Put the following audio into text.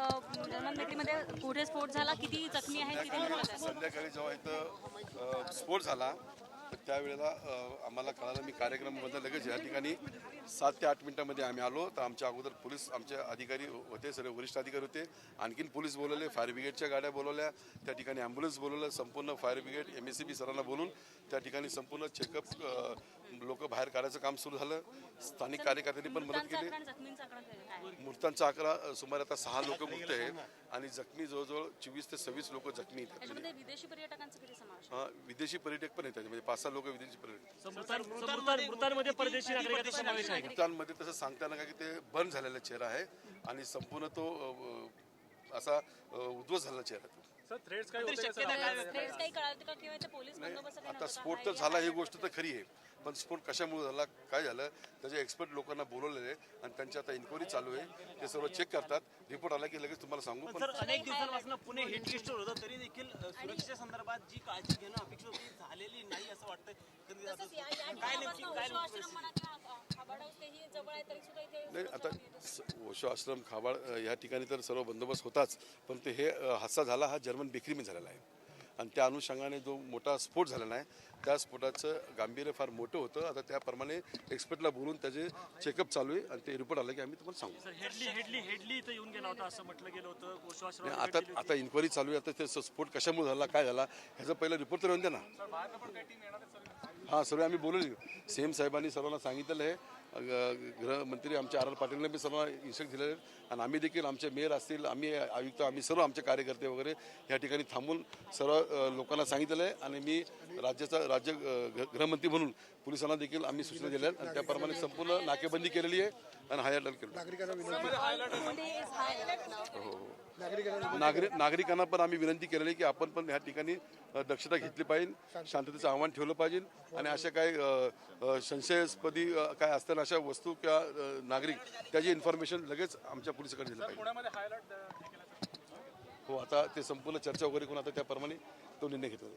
अ, कुठे स्फोट झाला किती जखमी आहेत किती संध्याकाळी जेव्हा इथं स्फोट झाला त्यावेळेला आम्हाला कळालं मी कार्यक्रमामध्ये लगेच या ठिकाणी सात ते आठ मिनिटांमध्ये आम्ही आलो. तर आमच्या अगोदर पोलीस आमचे अधिकारी होते सर्व वरिष्ठ अधिकारी होते. आणखीन पोलीस बोलवले फायर ब्रिगेडच्या गाड्या बोलवल्या त्या ठिकाणी ॲम्ब्युलन्स बोलवलं संपूर्ण fire brigade M S C B सरांना बोलून त्या ठिकाणी संपूर्ण चेकअप लोक बाहेर काढायचं काम सुरू झालं. स्थानिक कार्यकर्त्यांनी पण मदत केली? मृतांचा आकडा सुमारे आता सहा लोक मृत आहेत. आणि जखमी जवळजवळ चोवीस ते सव्वीस लोक जखमी त्याच्यामध्ये विदेशी पर्यटकांचा किती समावेश आहे? हा, विदेशी पर्यटक पण येतात म्हणजे पाच सहा लोक विदेशी पर्यटक? मृतांमध्ये तसं सांगताना का की ते बर्न झालेला चेहरा आहे आणि संपूर्ण तो असा उद्ध्वस्त झालेला चेहरा तो थ्रेड्स काही कळालं का? किंवा इथे पोलीस बंदोबस्त काही आता नव्हता स्फोट? तर झाला ही गोष्ट तर खरी आहे. पण स्फोट कशामुळे झाला काय झालं त्याचे एक्सपर्ट लोकांना बोलवलेले आहे आणि त्यांची आता इन्क्वायरी चालू आहे. ते सर्व चेक करतात. रिपोर्ट आला की लगेच तुम्हाला सांगू. पण सर अनेक दिवसांपासून पुणे हिट लिस्टवर होतं तरी देखील अ, सुरक्षेच्या संदर्भात जी काळजी घेणं अपेक्षित होती ती झालेली नाही असं तसंच या- या काय ठिकाणापासून काय ओशो आश्रम म्हणा किंवा खाबाड हाऊस तेही जवळ आहे तरी नाही आता ओशो आश्रम खाबाळ अ, या ठिकाणी तर सर्व बंदोबस्त होताच पण ते हे हादसा झाला हा जर्मन बेकरीमध्ये झालेला आहे. आणि त्या अनुषंगाने जो मोठा स्फोट झालेला आहे त्या स्फोटाचं गांभीर्य फार मोठं होतं. आता त्याप्रमाणे एक्सपर्टला बोलून त्याचे चेकअप चालू आहे आणि ते रिपोर्ट आला की आम्ही तुम्हाला सांगू. सर हेडली हेडली हेडली इथं येऊन गेला होता असं म्हटलं गेलं होतं. नाही, कोशवाश्रम आता आता इन्क्वायरी चालू आहे. आता ते स्फोट कशामुळे झाला काय झाला ह्याचा पहिला रिपोर्ट तर येऊन द्या ना. हां सर्व आम्ही बोलू सेम साहेबांनी सर्वांना सांगितलेलं आहे. गृहमंत्री आमच्या आर आर पाटीलने बी सर्वांना इन्स्ट्रक्ट दिलेले आहेत आणि आम्ही देखील आमचे मेयर असतील आम्ही आयुक्त आम्ही सर्व आमचे कार्यकर्ते वगैरे या ठिकाणी थांबून सर्व लोकांना सांगितलेलं आहे. आणि मी राज्याचा राज्य ग- गृहमंत्री म्हणून पोलिसांना देखील आम्ही सूचना दिल्या आहेत. आणि त्याप्रमाणे संपूर्ण नाकेबंदी केलेली आहे. आणि हाय अलर्ट केलं. Monday is high alert now. नागरिक नागरिकांना पण आम्ही विनंती केलेली आहे की आपण पण ह्या ठिकाणी दक्षता घेतली पाहिजे शांततेचं आव्हान ठेवलं पाहिजे आणि अशा काही संशयास्पदी काय असताना अशा वस्तू किंवा नागरिक त्याची इन्फॉर्मेशन लगेच आमच्या पोलिसांकडे दिलं पाहिजे. हो आता ते संपूर्ण चर्चा वगैरे करून आता त्याप्रमाणे तो निर्णय घेतला